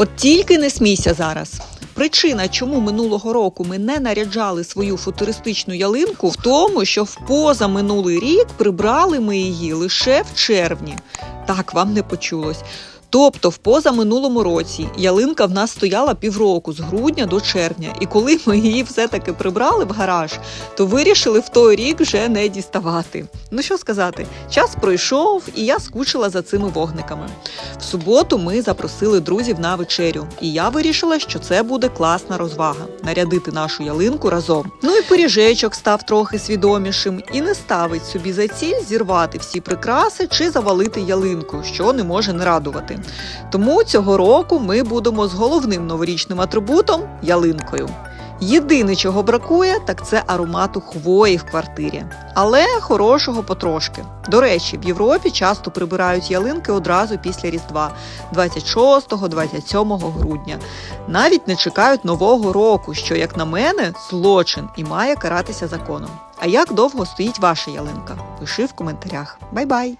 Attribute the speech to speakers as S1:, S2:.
S1: От тільки не смійся зараз. Причина, чому минулого року ми не наряджали свою футуристичну ялинку, в тому, що в позаминулий рік прибрали ми її лише в червні. Так вам не почулось. Тобто, в позаминулому році ялинка в нас стояла півроку з грудня до червня, і коли ми її все-таки прибрали в гараж, то вирішили в той рік вже не діставати. Ну що сказати, час пройшов, і я скучила за цими вогниками. В суботу ми запросили друзів на вечерю, і я вирішила, що це буде класна розвага нарядити нашу ялинку разом. Ну і пиріжечок став трохи свідомішим і не ставить собі за ціль зірвати всі прикраси чи завалити ялинку, що не може не радувати. Тому цього року ми будемо з головним новорічним атрибутом ялинкою. Єдине, чого бракує, так це аромату хвої в квартирі, але хорошого потрошки. До речі, в Європі часто прибирають ялинки одразу після Різдва, 26-27 грудня. Навіть не чекають нового року, що, як на мене, злочин і має каратися законом. А як довго стоїть ваша ялинка? Пиши в коментарях. Бай-бай!